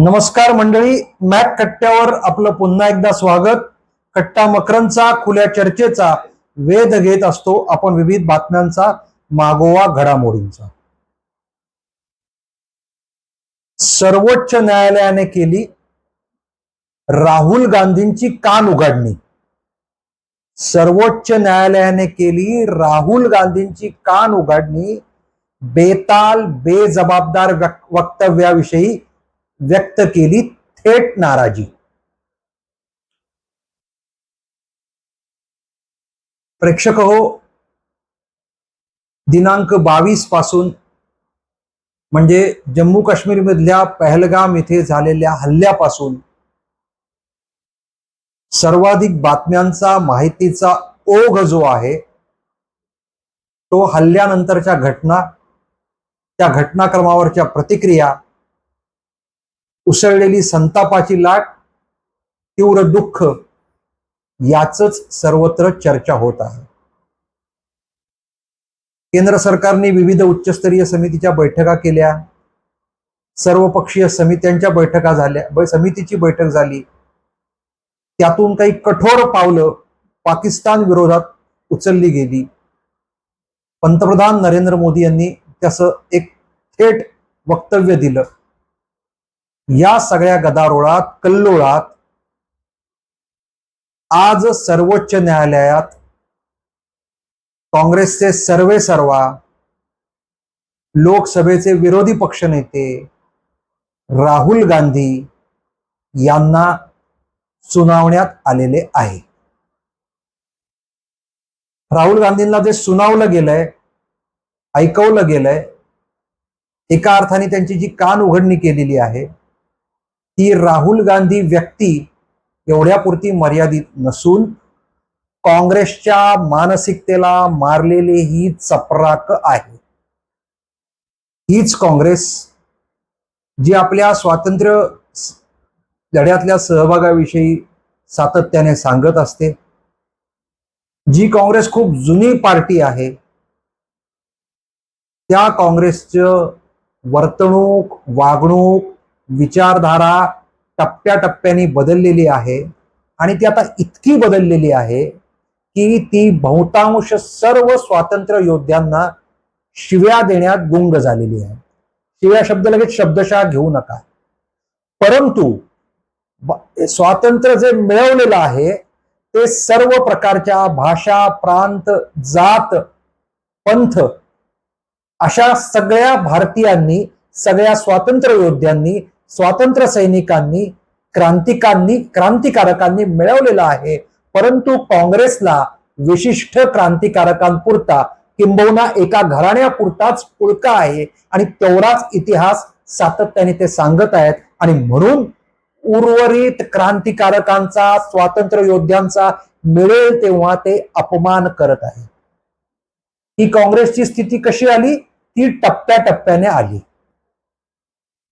नमस्कार मंडळी मॅक कट्ट्यावर आपलं पुन्हा एकदा स्वागत. कट्टा मकरंचा खुल्या चर्चेचा वेध घेत असतो आपण विविध बातम्यांचा मागोवा घडामोडींचा. सर्वोच्च न्यायालयाने केली राहुल गांधींची कान उघडणी. सर्वोच्च न्यायालयाने केली राहुल गांधींची कान उघडणी बेताल बेजबाबदार वक- वक्तव्याविषयी व्यक्त केली थेट नाराजी. प्रेक्षक हो दिनांक बावीसपासून म्हणजे जम्मू काश्मीर मधल्या पहलगाम येथे झालेल्या हल्ल्यापासून सर्वाधिक बातम्यांचा माहितीचा ओघ जो आहे तो हल्ल्यानंतरच्या घटना त्या घटनाक्रमावरच्या प्रतिक्रिया उसळलेली संतापाची लाट तीव्र दुःख याच सर्वत्र चर्चा होत आहे. केंद्र सरकारने विविध उच्चस्तरीय समितीच्या बैठका केल्या. सर्वपक्षीय समित्यांच्या बैठका झाल्या समितीची बैठक झाली. त्यातून काही कठोर पावलं पाकिस्तान विरोधात उचलली गेली. पंतप्रधान नरेंद्र मोदी यांनी त्याचं एक थेट वक्तव्य दिलं. या सगळ्या गदारोळात कल्लोळात आज सर्वोच्च न्यायालयात काँग्रेसचे सर्वे सर्वा लोकसभेचे विरोधी पक्षनेते राहुल गांधी यांना सुनावण्यात आलेले आहे. राहुल गांधींना जे सुनावलं गेलंय ऐकवलं गेलंय एका अर्थाने त्यांची जी कान उघडणी केलेली आहे ती राहुल गांधी व्यक्ती एवढ्यापुरती मर्यादित नसून काँग्रेसच्या मानसिकतेला मारलेली ही चपराक आहे. हीच काँग्रेस जी आपल्या स्वातंत्र्य लढ्यातल्या सहभागाविषयी सातत्याने सांगत असते. जी काँग्रेस खूप जुनी पार्टी आहे त्या काँग्रेसचं वर्तणूक वागणूक विचारधारा टप्प्याटप्प्याने बदललेली आहे आणि ती आता इतकी बदललेली आहे की ती बहुतांश सर्व स्वातंत्र्य योद्ध्यांना शिव्या देण्यात गुंग झालेली आहे. शिव्या शब्द लगेच शब्दशः घेऊ नका. परंतु स्वातंत्र्य जे मिळवलेलं आहे ते सर्व प्रकारच्या भाषा प्रांत जात पंथ अशा सगळ्या भारतीयांनी सगळ्या स्वातंत्र्य योद्ध्यांनी स्वातंत्र्य सैनिकांनी क्रांतिकांनी क्रांतिकारकांनी मिळवलेला आहे. परंतु काँग्रेसला विशिष्ट क्रांतिकारकांपुरता किंबहुना एका घराण्यापुरताच पुळका आहे आणि तेवढाच इतिहास सातत्याने ते सांगत आहेत. आणि म्हणून उर्वरित क्रांतिकारकांचा स्वातंत्र्य योद्ध्यांचा मिळेल तेव्हा ते अपमान करत आहे ही काँग्रेसची स्थिती कशी आली? ती टप्प्याटप्प्याने आली.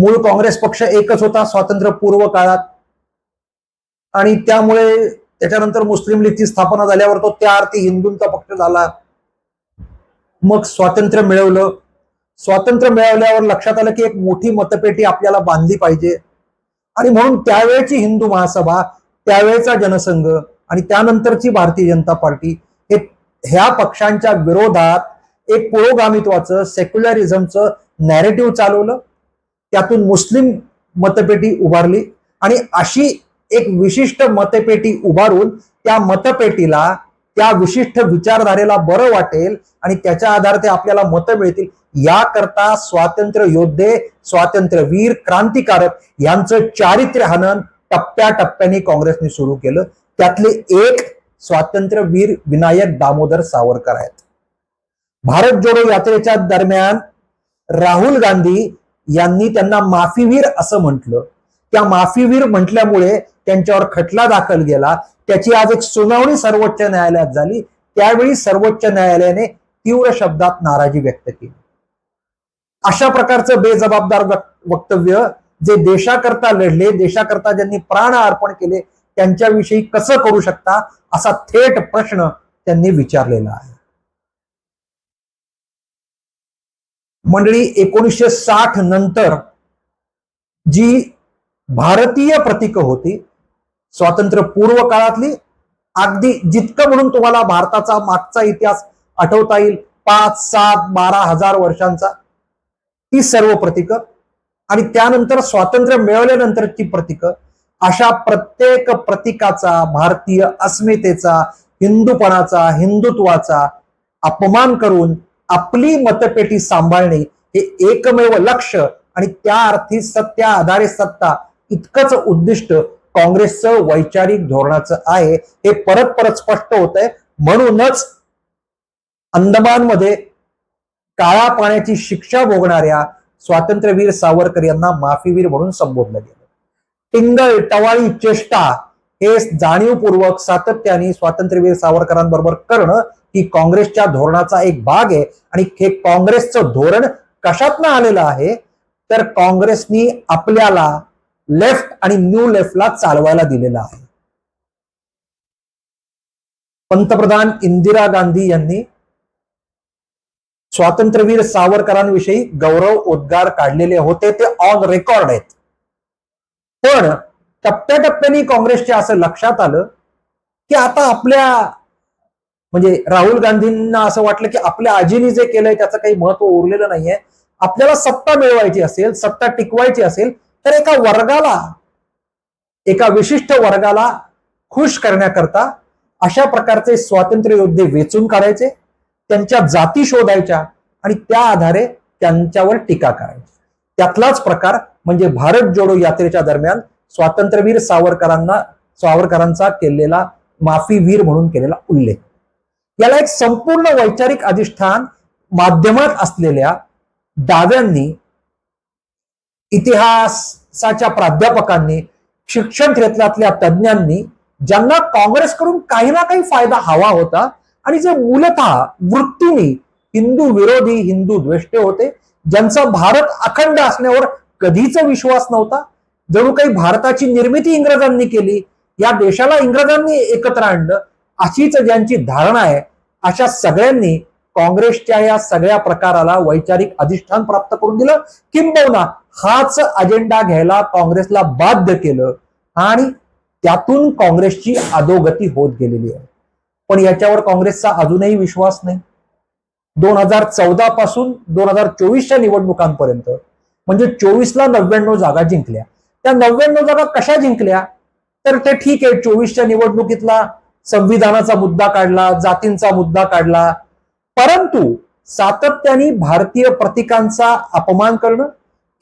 मूळ काँग्रेस पक्ष एकच होता स्वातंत्र्यपूर्व काळात. आणि त्यामुळे त्याच्यानंतर मुस्लिम लीगची स्थापना झाल्यावर तो त्या अर्थी हिंदूंचा पक्ष झाला. मग स्वातंत्र्य मिळवलं. स्वातंत्र्य मिळवल्यावर लक्षात आलं की एक मोठी मतपेटी आपल्याला बांधली पाहिजे. आणि म्हणून त्यावेळची हिंदू महासभा त्यावेळचा जनसंघ आणि त्यानंतरची भारतीय जनता पार्टी हे ह्या पक्षांच्या विरोधात एक पुरोगामित्वाचं सेक्युलरिझमचं नॅरेटिव्ह चालवलं. त्यातून मुस्लिम मतपेटी उभारली आणि अशी एक विशिष्ट मतपेटी उभारून त्या मतपेटीला त्या विशिष्ट विचारधारेला बरं वाटेल आणि त्याच्या आधारे आपल्याला मतं मिळतील. याकरता स्वातंत्र्य योद्धे स्वातंत्र्यवीर क्रांतिकारक यांचं चारित्र्य हनन टप्प्याटप्प्याने काँग्रेसने सुरू केलं. त्यातले एक स्वातंत्र्यवीर विनायक दामोदर सावरकर आहेत. भारत जोडो यात्रेच्या दरम्यान राहुल गांधी यांनी त्यांना माफीवीर असं म्हटलं. त्या माफीवीर म्हटल्यामुळे त्यांच्यावर खटला दाखल गेला. त्याची आज एक सुनावणी सर्वोच्च न्यायालयात झाली. त्यावेळी सर्वोच्च न्यायालयाने तीव्र शब्दात नाराजी व्यक्त केली. अशा प्रकारचं बेजबाबदार वक्तव्य जे देशाकरता लढले देशाकरता ज्यांनी प्राण अर्पण केले त्यांच्याविषयी कसं करू शकता असा थेट प्रश्न त्यांनी विचारलेला आहे. मंडळी एकोणीसशे साठ नंतर जी भारतीय प्रतीक होती स्वातंत्र्य पूर्व काळातली अगदी जितकं म्हणून तुम्हाला भारताचा मागचा इतिहास आठवता येईल पाच सात बारा हजार वर्षांचा ती सर्व प्रतीकं. आणि त्यानंतर स्वातंत्र्य मिळवल्यानंतरची प्रतीकं. अशा प्रत्येक प्रतीकाचा भारतीय अस्मितेचा हिंदूपणाचा हिंदुत्वाचा अपमान करून आपली मतपेटी सांभाळणे हे एकमेव लक्ष आणि त्या अर्थी सत्या आधारे सत्ता इतकंच उद्दिष्ट काँग्रेसचं वैचारिक धोरणाचं आहे हे परत परत स्पष्ट होत आहे म्हणूनच अंदमानमध्ये काळा पाण्याची शिक्षा भोगणाऱ्या स्वातंत्र्यवीर सावरकर यांना माफीवीर म्हणून संबोधलं गेलं. टिंगल टवाळी चेष्टा हे जाणीवपूर्वक सातत्याने स्वातंत्र्यवीर सावरकरांबरोबर करणं ही काँग्रेसच्या धोरणाचा एक भाग आहे. आणि हे काँग्रेसचं धोरण कशातनं आलेलं आहे? तर काँग्रेसनी आपल्याला लेफ्ट आणि न्यू लेफ्टला चालवायला दिलेलं आहे. पंतप्रधान इंदिरा गांधी यांनी स्वातंत्र्यवीर सावरकरांविषयी गौरव उद्गार काढलेले होते. ते ऑन रेकॉर्ड आहेत. पण टप्प्याटप्प्याने काँग्रेसच्या असं लक्षात आलं की आता आपल्या म्हणजे राहुल गांधींना असं वाटलं की आपल्या आजीनी जे केलंय त्याचं काही महत्त्व उरलेलं नाहीये. आपल्याला सत्ता मिळवायची असेल सत्ता टिकवायची असेल तर एका वर्गाला एका विशिष्ट वर्गाला खुश करण्याकरता अशा प्रकारचे स्वातंत्र्य योद्धे वेचून काढायचे त्यांच्या जाती शोधायच्या आणि त्या आधारे त्यांच्यावर टीका करायची. त्यातलाच प्रकार म्हणजे भारत जोडो यात्रेच्या दरम्यान स्वातंत्र्यवीर सावरकरांना सावरकरांचा केलेला माफीवीर म्हणून केलेला उल्लेख. याला एक संपूर्ण वैचारिक अधिष्ठान माध्यमात असलेल्या डाव्यांनी इतिहासाच्या प्राध्यापकांनी शिक्षण क्षेत्रातल्या तज्ज्ञांनी ज्यांना काँग्रेसकडून काही ना काही फायदा हवा होता आणि जे मूलतः वृत्तीने हिंदू विरोधी हिंदू द्वेष्टे होते ज्यांचा भारत अखंड असण्यावर कधीच विश्वास नव्हता जणू काही भारताची निर्मिती इंग्रजांनी केली या देशाला इंग्रजांनी एकत्र आणलं अशीच ज्यांची धारणा आहे अशा सगळ्यांनी काँग्रेसच्या या सगळ्या प्रकाराला वैचारिक अधिष्ठान प्राप्त करून दिलं. किंबहुना हाच अजेंडा घ्यायला काँग्रेसला बाध्य केलं आणि त्यातून काँग्रेसची अधोगती होत गेलेली आहे. पण याच्यावर काँग्रेसचा अजूनही विश्वास नाही. दोन हजार चौदा पासून दोन हजार चोवीसच्या निवडणुकांपर्यंत म्हणजे चोवीसला नव्याण्णव जागा जिंकल्या. त्या नव्याण्णव जागा कशा जिंकल्या? तर ते ठीक आहे चोवीसच्या निवडणुकीतला संविधानाचा मुद्दा काढला जातींचा मुद्दा काढला. परंतु सातत्याने भारतीय प्रतीकांचा अपमान करणं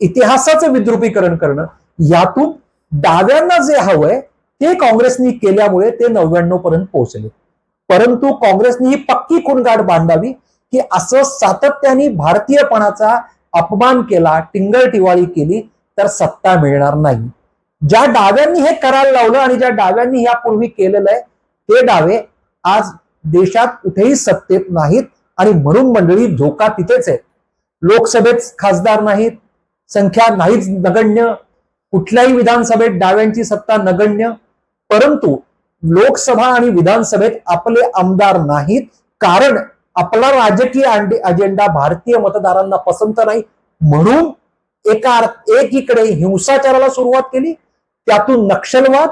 इतिहासाचं विद्रुपीकरण करणं यातून डाव्यांना जे हवंय ते काँग्रेसनी केल्यामुळे ते नव्याण्णव पर्यंत पोहोचले. परंतु काँग्रेसनी ही पक्की कुणगाठ बांधावी की असं सातत्याने भारतीयपणाचा अपमान केला टिंगल टिवाळी केली तर सत्ता मिळणार नाही. ज्या डाव्यांनी हे करायला लावलं आणि ज्या डाव्यांनी यापूर्वी केलेलं आहे ते डावे आज देशात कुठेही सत्तेत नाहीत आणि म्हणून मंडळी धोका तिथेच आहे. लोकसभेत खासदार नाहीत संख्या नाहीच नगण्य कुठल्याही विधानसभेत डाव्यांची सत्ता नगण्य परंतु लोकसभा आणि विधानसभेत आपले आमदार नाहीत कारण आपला राजकीय अजेंडा भारतीय मतदारांना पसंत नाही. म्हणून एका एकीकडे हिंसाचाराला सुरुवात केली त्यातून नक्षलवाद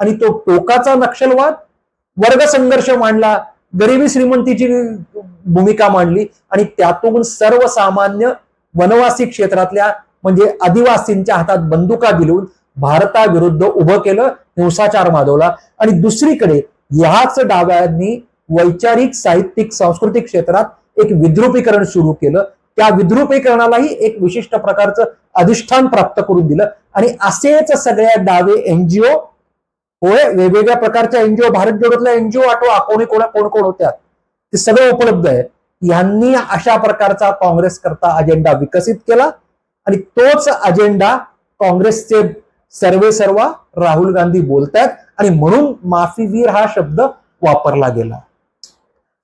आणि तो टोकाचा नक्षलवाद वर्गसंघर्ष मांडला गरिबी श्रीमंतीची भूमिका मांडली आणि त्यातून सर्वसामान्य वनवासी क्षेत्रातल्या म्हणजे आदिवासींच्या हातात बंदुका दिलून भारताविरुद्ध उभं केलं हिंसाचार माजवला. आणि दुसरीकडे ह्याच डाव्यांनी वैचारिक साहित्यिक सांस्कृतिक क्षेत्रात एक विद्रुपीकरण सुरू केलं. त्या विद्रुपीकरणालाही एक विशिष्ट प्रकारचं अधिष्ठान प्राप्त करून दिलं. आणि असेच सगळ्या डावे एनजीओ होय वेगवेगळ्या प्रकारच्या एनजीओ भारत जोडतल्या एनजीओ आठवा कोणी कोणा कोण कोण होत्या? ते सगळे उपलब्ध आहे. यांनी अशा प्रकारचा काँग्रेस करता अजेंडा विकसित केला. आणि तोच अजेंडा काँग्रेसचे सर्वे सर्वा राहुल गांधी बोलतायत. आणि म्हणून माफीवीर हा शब्द वापरला गेला.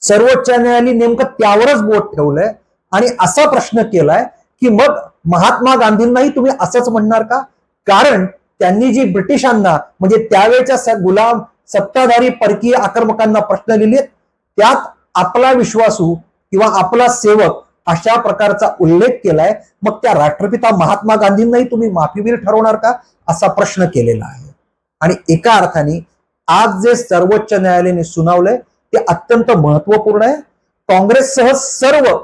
सर्वोच्च न्यायालयाने नेमकं त्यावरच बोट ठेवलंय. आणि असा प्रश्न केलाय की मग महात्मा गांधींनाही तुम्ही असंच म्हणणार का? कारण त्यांनी जी ब्रिटिशांना म्हणजे त्यावेळच्या गुलाम सत्ताधारी परकीय आक्रमकांना प्रश्न लिहिले त्यात आपला विश्वासू किंवा आपला सेवक अशा प्रकारचा उल्लेख केलाय. मग त्या राष्ट्रपिता महात्मा गांधींनाही तुम्ही माफीवीर ठरवणार का? असा प्रश्न केलेला आहे. आणि एका अर्थाने आज जे सर्वोच्च न्यायालयाने सुनावलंय ते अत्यंत महत्त्वपूर्ण आहे. काँग्रेससह सर्व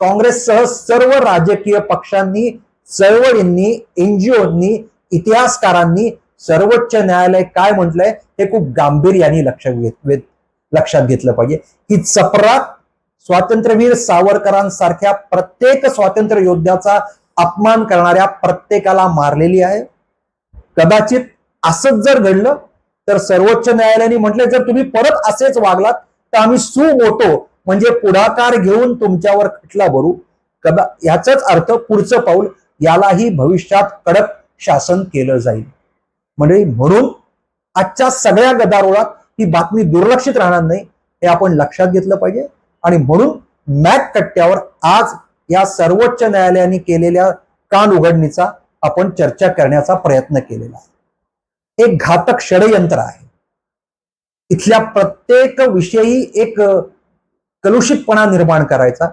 काँग्रेससह सर्व राजकीय पक्षांनी चळवळींनी एनजीओनी इतिहासकारांनी सर्वोच्च न्यायालय काय म्हटलंय हे खूप गांभीर्याने लक्ष लक्षात घेतलं पाहिजे. ही चपराक स्वातंत्र्यवीर सावरकरांसारख्या प्रत्येक स्वातंत्र्य योद्ध्याचा अपमान करणाऱ्या प्रत्येकाला मारलेली आहे. कदाचित असंच जर घडलं तर सर्वोच्च न्यायालयाने म्हटले जर तुम्ही परत असेच वागलात तर आम्ही सु होतो म्हणजे पुढाकार घेऊन तुमच्यावर खटला भरू. कदा याचाच अर्थ पुढचं पाऊल यालाही भविष्यात कडक शासन केलं जाईल. म्हणजे म्हणून आजच्या सगळ्या गदारोळात ही बातमी दुर्लक्षित राहणार नाही हे आपण लक्षात घेतलं पाहिजे. आणि म्हणून मॅक कट्ट्यावर आज या सर्वोच्च न्यायालयाने केलेल्या कान उघडणीचा आपण चर्चा करण्याचा प्रयत्न केलेला आहे. एक घातक षडयंत्र आहे. इथल्या प्रत्येक विषयी एक कलुषितपणा निर्माण करायचा.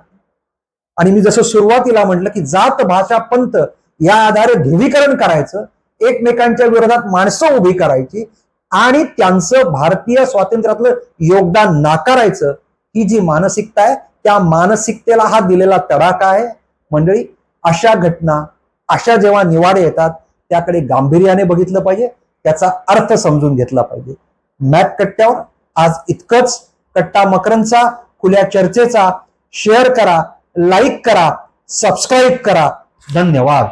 आणि मी जसं सुरुवातीला म्हटलं की जात भाषा पंत या आधारे ध्रुवीकरण करायचं एकमेकांच्या विरोधात माणसं उभी करायची आणि त्यांचं भारतीय स्वातंत्र्यातलं योगदान नाकारायचं ही जी मानसिकता आहे त्या मानसिकतेला हा दिलेला तडाखा आहे. मंडळी अशा घटना अशा जेव्हा निवाडे येतात त्याकडे गांभीर्याने बघितलं पाहिजे त्याचा अर्थ समजून घेतला पाहिजे. मॅक कट्ट्यावर आज इतकंच कट्टा मकरंचा खुल्या चर्चेचा शेअर करा लाईक करा सबस्क्राईब करा. धन्यवाद.